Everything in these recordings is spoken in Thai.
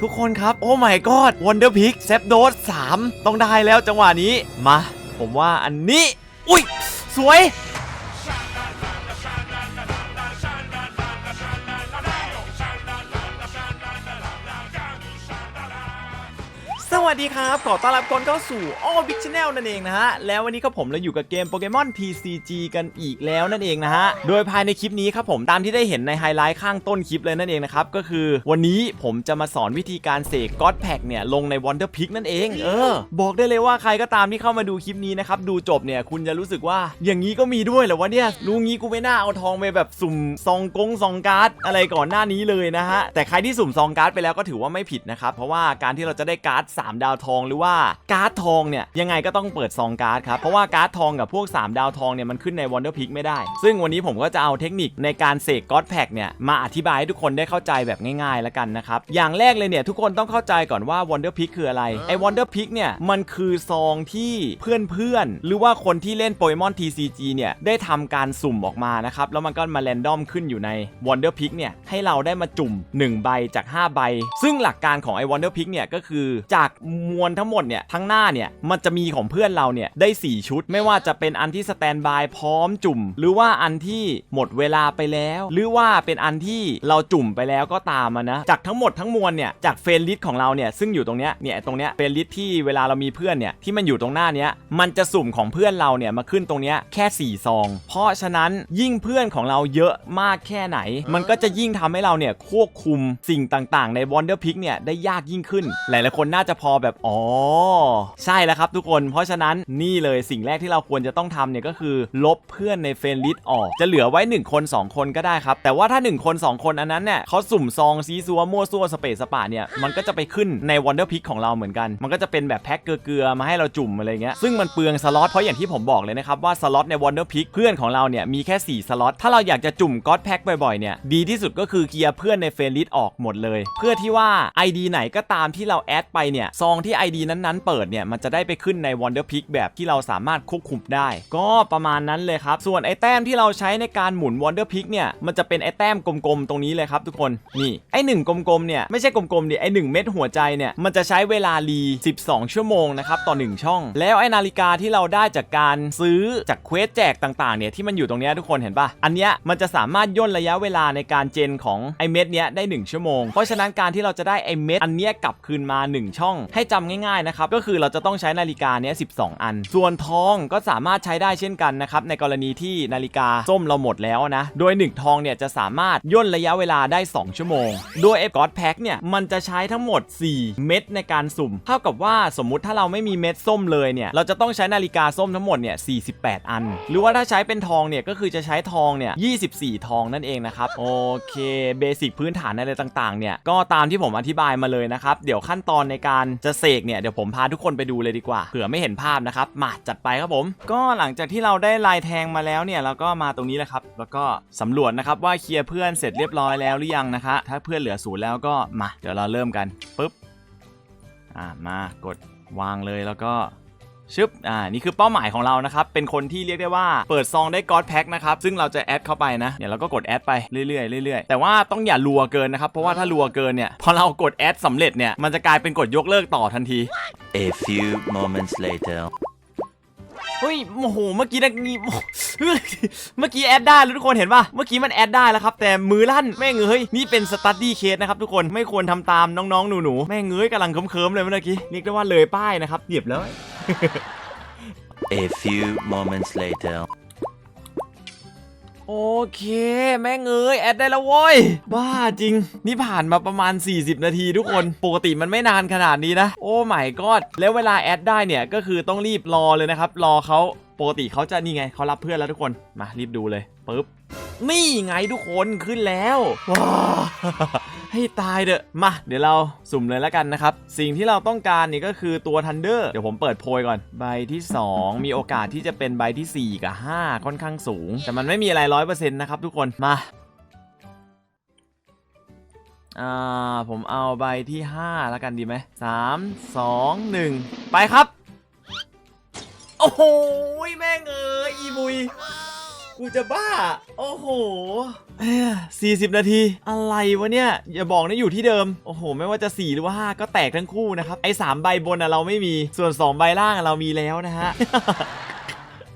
ทุกคนครับ โอ้ my god Wonder Pig เซฟโดส3ต้องได้แล้วจังหวะนี้ มา ผมว่าอันนี้ อุ้ย สวย วัสดีครับ ขอต้อนรับคนเข้าสู่ All Big Channel นั่นเองนะฮะ แล้ววันนี้ก็ผมเราอยู่กับเกมโปเกมอน TCG กันอีกแล้วนั่นเองนะฮะ โดยภายในคลิปนี้ครับผมตามที่ได้เห็นในไฮไลท์ข้างต้นคลิปเลยนั่นเองนะครับ ก็คือวันนี้ผมจะมาสอนวิธีการเสก God Pack เนี่ยลงใน Wonder Pick นั่นเอง เออ บอกได้เลยว่าใครก็ตามที่เข้ามาดูคลิปนี้นะครับดูจบเนี่ยคุณจะรู้สึกว่าอย่างนี้ก็มีด้วยเหรอวะเนี่ยรู้งี้กูไม่น่าเอาทองไปแบบสุ่มซองกงซองการ์ดอะไรก่อนหน้านี้เลยนะฮะแต่ใครที่สุ่มซองการ์ดไปแล้วก็ถือว่าไม่ผิดนะครับเพราะว่าการที่เราจะได้การ์ด3ดาวทองหรือว่าการ์ดทองเนี่ยยังไงก็ต้องเปิดซองการ์ดครับเพราะว่าการ์ดทองกับพวก 3 ดาวทองเนี่ยมันขึ้นใน Wonder Pick ไม่ได้ ซึ่งวันนี้ผมก็จะเอาเทคนิคในการเสก God Pack เนี่ยมาอธิบายให้ทุกคนได้เข้าใจแบบง่ายๆแล้วกันนะครับอย่างแรกเลยเนี่ยทุกคนต้องเข้าใจก่อนว่า Wonder Pick คืออะไรไอ้ Wonder Pick เนี่ยมันคือซองที่เพื่อนๆหรือว่าคนที่เล่นโปเกมอน TCG เนี่ยได้ทำการสุ่มออกมานะครับแล้วมันก็มาแรนดอมขึ้นอยู่ใน Wonder Pick เนี่ยให้เราได้มาจุ่ม 1 ใบจาก 5 ใบ ซึ่งหลักการของไอ้ Wonder Pick เนี่ยก็คือจากมวลทั้งหมดเนี่ยทั้งหน้าเนี่ยมันจะมีของเพื่อนเราเนี่ยได้ 4 ชุด ไม่ว่าจะเป็นอันที่สแตนบายพร้อมจุ่ม หรือว่าอันที่หมดเวลาไปแล้ว หรือว่าเป็นอันที่เราจุ่มไปแล้วก็ตามนะจากทั้งหมดทั้งมวลเนี่ยจากเฟรนลิสของเราเนี่ยซึ่งอยู่ตรงเนี้ยเนี่ยตรงเนี้ยเฟรนลิสที่เวลาเรามีเพื่อนเนี่ยที่มันอยู่ตรงหน้าเนี้ยมันจะสุ่มของเพื่อนเราเนี่ยมาขึ้นตรงเนี้ยแค่ 4 ซอง เพราะฉะนั้นยิ่งเพื่อนของเราเยอะมากแค่ไหน มันก็จะยิ่งทำให้เราเนี่ยควบคุมสิ่งต่างๆ ใน Wonder Pick เนี่ยได้ยากยิ่งขึ้น หลายๆคนน่าจะพอแบบอ๋อ ใช่แล้วครับทุกคนเพราะฉะนั้นนี่เลยสิ่งแรกที่เราควรจะต้องทำเนี่ยก็คือ ลบเพื่อนในเฟรนลิสออก จะเหลือไว้ 1 คน 2 คนก็ได้ครับ แต่ว่าถ้า 1 คน 2 คนอันนั้นเนี่ยเขาสุ่มซองซีซัวมั่วซั่วสเปซสปาเนี่ยมันก็จะไปขึ้นใน Wonder Pick ของเราเหมือนกัน มันก็จะเป็นแบบแพ็คเกลือมาให้เราจุ่มอะไรเงี้ยซึ่งมันเปลืองสล็อตเพราะอย่างที่ผมบอกเลยนะครับว่าสล็อตใน Wonder Pick เพื่อนของเราเนี่ยมีแค่4สล็อตถ้าเราอยากจะจุ่มก็อดแพ็คบ่อยๆเนี่ยดีที่สุดก็คือเกียร์เพื่อนในเฟรนลิสออกหมดเลย เพื่อที่ว่า ID ไหนก็ตามที่เราแอดไปเนี่ยซองที่ ID นั้นๆ เปิดเนี่ยมันจะได้ไปขึ้นใน Wonder Pick แบบที่เราสามารถควบคุมได้ ก็ประมาณนั้นเลยครับ ส่วนไอ้แต้มที่เราใช้ในการหมุน Wonder Pick เนี่ยมันจะเป็นไอ้แต้มกลมๆ ตรงนี้เลยครับทุกคนนี่ไอ้หนึ่งกลมๆเนี่ยไม่ใช่กลมๆดิไอ้หนึ่งเม็ดหัวใจเนี่ยมันจะใช้เวลารี 12 ชั่วโมงนะครับต่อ 1 ช่อง แล้วไอ้นาฬิกาที่เราได้จากการซื้อจากเควสแจกต่างๆเนี่ยที่มันอยู่ตรงนี้ทุกคนเห็นปะอันเนี้ยมันจะสามารถย่นระยะเวลาในการเจนของไอ้เม็ดเนี้ยได้ 1 ชั่วโมง เพราะฉะนั้นการที่เราจะได้ไอ้เม็ดอันเนี้ยกลับคืนมา 1 ช่องให้จำง่ายๆนะครับก็คือเราจะต้องใช้นาฬิกาเนี้ย12อัน ส่วนทองก็สามารถใช้ได้เช่นกันนะครับในกรณีที่นาฬิกาส้มเราหมดแล้วนะโดย 1 ทองเนี่ยจะสามารถย่นระยะเวลาได้ 2 ชั่วโมง โดยไอ้กอดแพ็คเนี่ยมันจะใช้ทั้งหมด 4 เม็ดในการสุ่ม เท่ากับว่าสมมุติถ้าเราไม่มีเม็ดส้มเลยเนี่ยเราจะต้องใช้นาฬิกาส้มทั้งหมดเนี่ย48 อัน หรือว่าถ้าใช้เป็นทองเนี่ยก็คือจะใช้ทองเนี่ย24 ทองนั่นเองนะครับโอเคเบสิกพื้นฐานอะไรต่างๆเนี่ยก็ตามที่ผมอธิบายมาเลยนะครับเดี๋ยวขั้นตอนในการจะเสกเนี่ยเดี๋ยวผมพาทุกคนไปดูเลยดีกว่าเผื่อไม่เห็นภาพนะครับมาจัดไปครับผม ก็หลังจากที่เราได้ลายแทงมาแล้วเนี่ยเราก็มาตรงนี้แหละครับ แล้วก็สำรวจนะครับว่าเคลียร์เพื่อนเสร็จเรียบร้อยแล้วหรือยังนะคะ ถ้าเพื่อนเหลือศูนย์แล้วก็มาเดี๋ยวเราเริ่มกันปุ๊บอ่ามากดวางเลยแล้วก็ ชึบ อ่า นี่คือเป้าหมายของเรานะครับ เป็นคนที่เรียกได้ว่าเปิดซองได้กอดแพ็คนะครับ ซึ่งเราจะแอดเข้าไปนะเดี๋ยวเราก็กดแอดไปเรื่อยๆเรื่อยๆ แต่ว่าต้องอย่ารัวเกินนะครับ เพราะว่าถ้ารัวเกินเนี่ย พอเรากดแอดสำเร็จเนี่ย มันจะกลายเป็นกดยกเลิกต่อทันที A few moments later. เฮ้ย โอ้โห เมื่อกี้นะนี่เมื่อกี้แอดได้แล้วทุกคนเห็นป่ะ เมื่อกี้มันแอดได้แล้วครับ แต่มือลั่นแม่งเอ้ย นี่เป็นสตัดดี้เคสนะครับทุกคน ไม่ควรทำตามน้องๆ หนูๆ แม่งเอ้ยกำลังเคิมๆเลยเมื่อกี้ เรียกได้ว่าเลยป้ายนะครับเหยียบแล้ว A few moments later. โอเค แม่งเอ้ยแอดได้แล้วโว้ย บ้าจริง นี่ผ่านมาประมาณ 40 นาทีทุกคน ปกติมันไม่นานขนาดนี้นะ โอ้ไม่กอดแล้วเวลาแอดได้เนี่ย ก็คือต้องรีบรอเลยนะครับ รอเขาปกติเขาจะนี่ไงเขารับเพื่อนแล้วทุกคน มารีบดูเลยปึ๊บ นี่ไงทุกคนขึ้นแล้วว้า ให้ตายเด้อะมา เดี๋ยวเราสุ่มเลยแล้วกันนะครับ สิ่งที่เราต้องการนี่ก็คือตัวทันเดอร์เดี๋ยวผมเปิดโพยก่อน ใบที่ 2 มีโอกาสที่จะเป็นใบทีสี่ 4 กับ 5 ค่อนข้างสูง แต่มันไม่มีอะไรร้อยเปอร์เซ็นต์นะครับทุกคนมาอ่าผมเอาใบที่ 5 แล้วกันดีไหมสามสองหนึ่งไปครับ โอ้โหแม่งเอ้ยอีบุย กูจะบ้า โอ้โหสี่สิบนาที อะไรวะเนี่ย อย่าบอกนะอยู่ที่เดิม โอ้โห ไม่ว่าจะ 4 หรือว่า 5 ก็แตกทั้งคู่นะครับ ไอ้3ใบบนอะเราไม่มี ส่วน 2 ใบล่างอะเรามีแล้วนะฮะ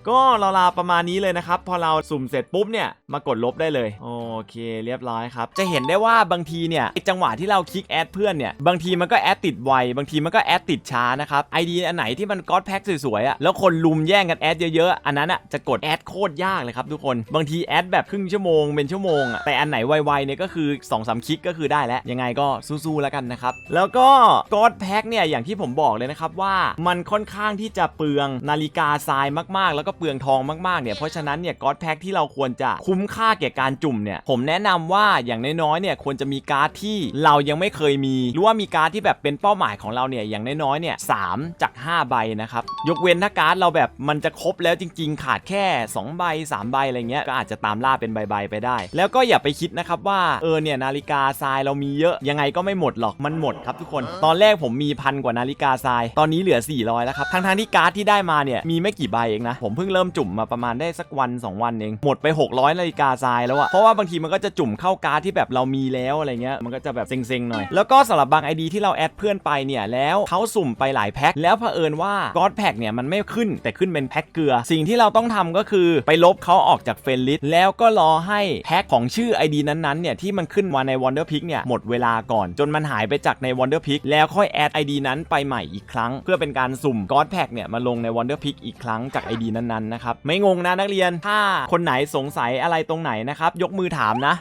ก็เราลาประมาณนี้เลยนะครับ พอเราสุ่มเสร็จปุ๊บเนี่ยมากดลบได้เลย โอเค เรียบร้อยครับ จะเห็นได้ว่าบางทีเนี่ยจังหวะที่เราคลิกแอดเพื่อนเนี่ยบางทีมันก็แอดติดไว บางทีมันก็แอดติดช้านะครับไอดีอันไหนที่มันก๊อตแพ็กสวยๆอะแล้วคนลุมแย่งกันแอดเยอะๆ อันนั้นอะจะกดแอดโคตรยากเลยครับทุกคนบางทีแอดแบบครึ่งชั่วโมงเป็นชั่วโมงอะแต่อันไหนไวๆเนี่ยก็คือ2อสคลิกก็คือได้แล้วยังไงก็สู้ๆแล้วกันนะครับแล้วก็ก๊อตแพ็กเนี่ยอย่างที่ผมบอกเลยนะครับว่ามันค่อนข้างที่จะเปลืองนาฬิกาทรายมากๆแล้วก็เปลืองทองมากๆเนี่ยเพราะฉะนั้นเนี่ยก๊อตแพ็กที่เราควรจะคุ้มค่าแก่การจุ่มเนี่ยผมแนะนำว่าอย่างน้อยๆเนี่ยควรจะมีการ์ดที่เรายังไม่เคยมี หรือว่ามีการ์ดที่แบบเป็นเป้าหมายของเราเนี่ยอย่างน้อยๆเนี่ยสามจาก 5 ใบนะครับยกเว้นถ้าการ์ดเราแบบมันจะครบแล้วจริง ๆ ขาดแค่ 2 ใบ 3 ใบอะไรเงี้ยก็อาจจะตามล่าเป็นใบๆไปได้ แล้วก็อย่าไปคิดนะครับว่าเออเนี่ยนาฬิกาทรายเรามีเยอะยังไงก็ไม่หมดหรอกมันหมดครับทุกคน ตอนแรกผมมีพันกว่านาฬิกาทราย ตอนนี้เหลือ 400 แล้วครับทั้งๆที่การ์ดที่ได้มาเนี่ยมีไม่กี่ใบเองนะผมเพิ่งเริ่มจุ่มมาประมาณได้สักวัน2วันเองหมดไป 600นาฬิกาทรายแล้วอะเพราะว่าบางทีมันก็จะจุ่มเข้าการ์ดที่แบบเรามีแล้วอะไรเงี้ยมันก็จะแบบเซ็งๆหน่อยแล้วก็สำหรับบาง ID ที่เราแอดเพื่อนไปเนี่ยแล้วเขาสุ่มไปหลายแพ็คแล้วเผอิญว่าก็อดแพ็คเนี่ยมันไม่ขึ้นแต่ขึ้นเป็นแพ็คเกลือ สิ่งที่เราต้องทำก็คือไปลบเขาออกจากเฟรนลิสแล้วก็รอให้แพ็คของชื่อ ID นั้นๆเนี่ยที่มันขึ้นมาใน Wonder Pick เนี่ยหมดเวลาก่อน จนมันหายไปจากใน Wonder Pick แล้วค่อยแอด ID นั้นไปใหม่อีกครั้ง เพื่อเป็นการสุ่มก็อดแพ็คเนี่ยมาลงใน Wonder Pick อีกครั้งจาก ID นั้นๆนะครับ ไม่งงนะนักเรียน ถ้าคนไหนสงสัยอะไรตรงไหนนะครับ ยกมือถามนะ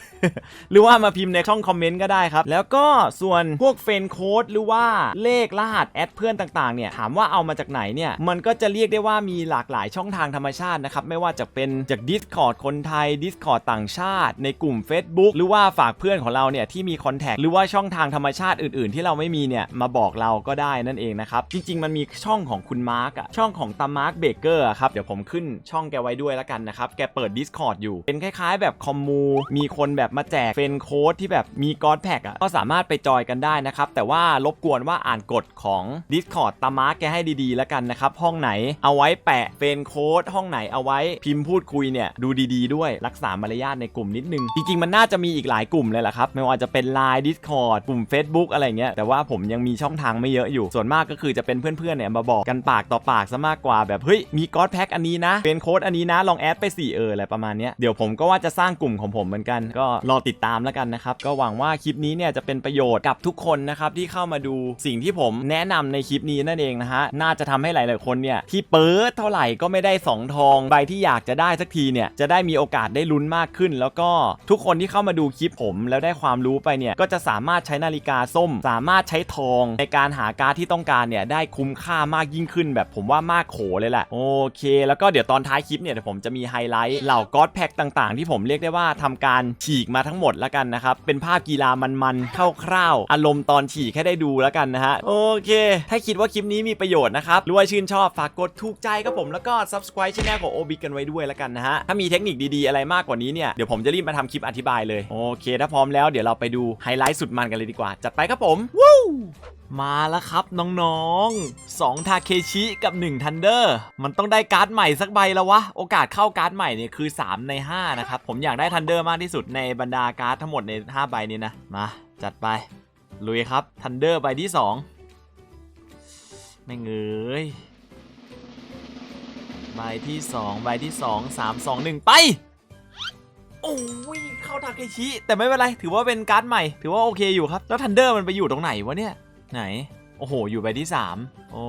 หรือว่ามาพิมพ์ในช่องคอมเมนต์ก็ได้ครับ แล้วก็ส่วนพวกเฟนโค้ดหรือว่าเลขรหัสแอดเพื่อนต่างๆเนี่ยถามว่าเอามาจากไหนเนี่ยมันก็จะเรียกได้ว่ามีหลากหลายช่องทางธรรมชาตินะครับไม่ว่าจะเป็นจาก Discord คนไทย Discord ต่างชาติ ในกลุ่ม Facebook หรือว่าฝากเพื่อนของเราเนี่ยที่มีคอนแทคหรือว่าช่องทางธรรมชาติอื่น ๆ ที่เราไม่มีเนี่ยมาบอกเราก็ได้นั่นเองนะครับจริง ๆ มันมีช่องของคุณมาร์กอะช่องของตามาร์กเบเกอร์ครับเดี๋ยวผมขึ้นช่องแกไว้ด้วยแล้วกันนะครับ แกเปิด Discord อยู่ เป็นคล้ายๆ แบบคอมมู มีคนแบบมาแจกเฟนโค้ดที่แบบมีกอดแพ็กอะ ก็สามารถไปจอยกันได้นะครับ แต่ว่ารบกวนว่าอ่านกฎของ Discord ตามาร์กแกให้ดีๆ แล้วกันนะครับ ห้องไหนเอาไว้แปะเฟนโค้ดห้องไหนเอาไว้พิมพ์พูดคุยเนี่ยดูดีๆ ด้วยรักษามารยาทในกลุ่มนิดนึง จริงๆ มันน่าจะมีอีกหลายกลุ่มเลยแหละครับไม่ว่าจะเป็น Line Discord กลุ่ม Facebook อะไรเงี้ยแต่ว่าผมยังมีช่องทางไม่เยอะอยู่ส่วนมากก็คือจะเป็นเพื่อนๆเนี่ยมาบอกกันปากต่อปากซะมากกว่าแบบเฮ้ยมีกอดแพ็กอันนี้นะ เป็นโค้ดอันนี้นะ ลองแอดไปสี่เอออะไรประมาณนี้เดี๋ยวผมก็ว่าจะสร้างกลุ่มของผมเหมือนกัน ก็รอติดตามแล้วกันนะครับ ก็หวังว่าคลิปนี้เนี่ยจะเป็นประโยชน์กับทุกคนนะครับที่เข้ามาดูสิ่งที่ผมแนะนำในคลิปนี้นั่นเองนะฮะ น่าจะทำให้หลาย ๆ คนเนี่ยที่เปิดเท่าไหร่ก็ไม่ได้สองทองใบที่อยากจะได้สักทีเนี่ยจะได้มีโอกาสได้ลุ้นมากขึ้น แล้วก็ทุกคนที่เข้ามาดูคลิปผม แล้วได้ความรู้ไปเนี่ยก็จะสามารถใช้นาฬิกาส้ม สามารถใช้ทองในการหาการที่ต้องการเนี่ยได้คุ้มค่ามากยิ่งขึ้น แบบผมว่ามากโขเลยแหละโอเคแล้วก็เดี๋ยวตอนท้ายคลิปเนี่ยเดี๋ยวผมจะมีไฮไลท์เหล่าก็อดแพ็กต่างๆ ที่ผมเรียกได้ว่าทำการฉีกมาทั้งหมดแล้วกันนะครับ เป็นภาพกีฬามันๆคร่าวๆอารมณ์ตอนฉีกให้ได้ดูแล้วกันนะฮะโอเค ถ้าคิดว่าคลิปนี้มีประโยชน์นะครับหรือว่าชื่นชอบฝากกดถูกใจครับผมแล้วก็ subscribe ช่องของโอบิกันไว้ด้วยแล้วกันนะฮะถ้ามีเทคนิคดีๆอะไรมากกว่านี้เนี่ยเดี๋ยวผมจะรีบมาทำคลิปอธิบายเลยโอเค ถ้าพร้อมแล้วเดี๋ยวเราไปดูไฮไลท์สุดมันกันเลยดีกว่าจัดไปครับผมวู้ มาแล้วครับน้องๆ2ทาเคชิกับ1ทันเดอร์มันต้องได้การ์ดใหม่สักใบแล้ววะ โอกาสเข้าการ์ดใหม่เนี่ยคือ 3 ใน 5 นะครับ ผมอยากได้ทันเดอร์มากที่สุดในบรรดาการ์ดทั้งหมดใน 5 ใบนี้นะ มา จัดไป ลุยครับทันเดอร์ใบที่ 2 ไม่เงยใบที่ 2 ใบที่ 2 3 2 1 ไปโอ้ยเข้าทาเคชิแต่ไม่เป็นไร ถือว่าเป็นการ์ดใหม่ ถือว่าโอเคอยู่ครับ แล้วทันเดอร์มันไปอยู่ตรงไหนวะเนี่ย ไหน โอ้โห อยู่ใบที่ 3 โอ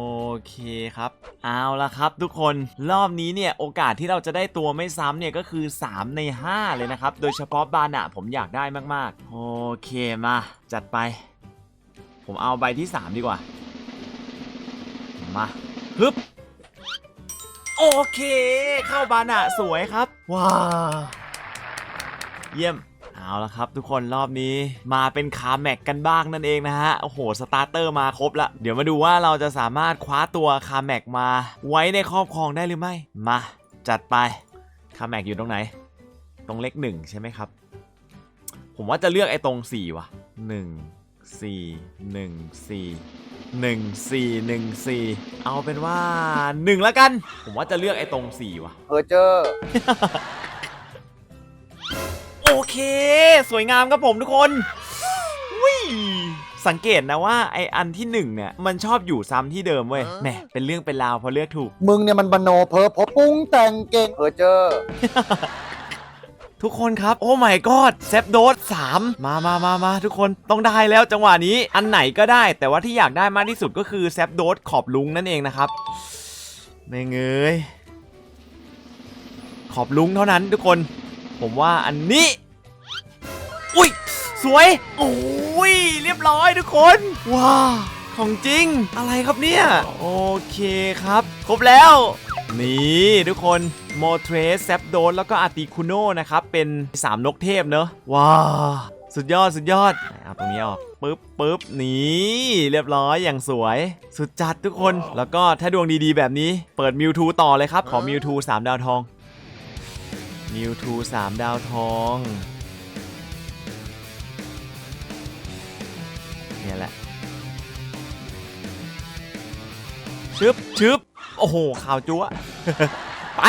เคครับ เอาละครับทุกคน รอบนี้เนี่ย โอกาสที่เราจะได้ตัวไม่ซ้ำเนี่ย ก็คือ 3 ใน 5 เลยนะครับ โดยเฉพาะบานะผมอยากได้มากๆ โอเคมา จัดไป ผมเอาใบที่ 3 ดีกว่า มาฮึบโอเค เข้าบานะสวยครับ ว้าเยี่ยม เอาละครับ ทุกคนรอบนี้มาเป็นคาแม็กกันบ้างนั่นเองนะฮะ โอ้โห สตาร์เตอร์มาครบละ เดี๋ยวมาดูว่าเราจะสามารถคว้าตัวคาแม็กมาไว้ในครอบครองได้หรือไม่ มา จัดไป คาแม็กอยู่ตรงไหน ตรงเลขหนึ่งใช่ไหมครับ ผมว่าจะเลือกไอ้ตรง4ว่ะ1 4 1 4 1 4 1 4เอาเป็นว่า1แล้วกัน ผมว่าจะเลือกไอ้ตรง4ว่ะเพอเจอ เค สวยงามครับผมทุกคนวิสังเกตนะว่าไออันที่หนึ่งเนี่ยมันชอบอยู่ซ้ำที่เดิมเว้ยแหมเป็นเรื่องเป็นราวพอเลือกถูก มึงเนี่ยมันบโนเพ้อพอปรุงแต่งเก่งเออเจอ ทุกคนครับ โอ้ my god เซฟโดส3มามามามาทุกคนต้องได้แล้วจังหวะนี้อันไหนก็ได้ แต่ว่าที่อยากได้มากที่สุดก็คือเซฟโดสขอบลุงนั่นเองนะครับไม่เงยขอบลุงเท่านั้นทุกคน ผมว่าอันนี้อุ้ย สวย โอ้ย เรียบร้อยทุกคน ว้าวของจริง อะไรครับเนี่ย โอเคครับ ครบแล้ว นี่ทุกคนโมเทรสแซปโดนแล้วก็อาร์ติคูโนนะครับ เป็น 3 นกเทพเนอะว้าว สุดยอดสุดยอดเอาตรงนี้ออกปึ๊บปึ๊บนี่เรียบร้อยอย่างสวย สุดจัดทุกคนแล้วก็ถ้าดวงดีๆ แบบนี้เปิดมิวทูต่อเลยครับ ขอมิวทู3ดาวทองมิวทู3ดาวทอง เนี่ยแหละชึบชึบโอ้โหข่าวจั๊วไป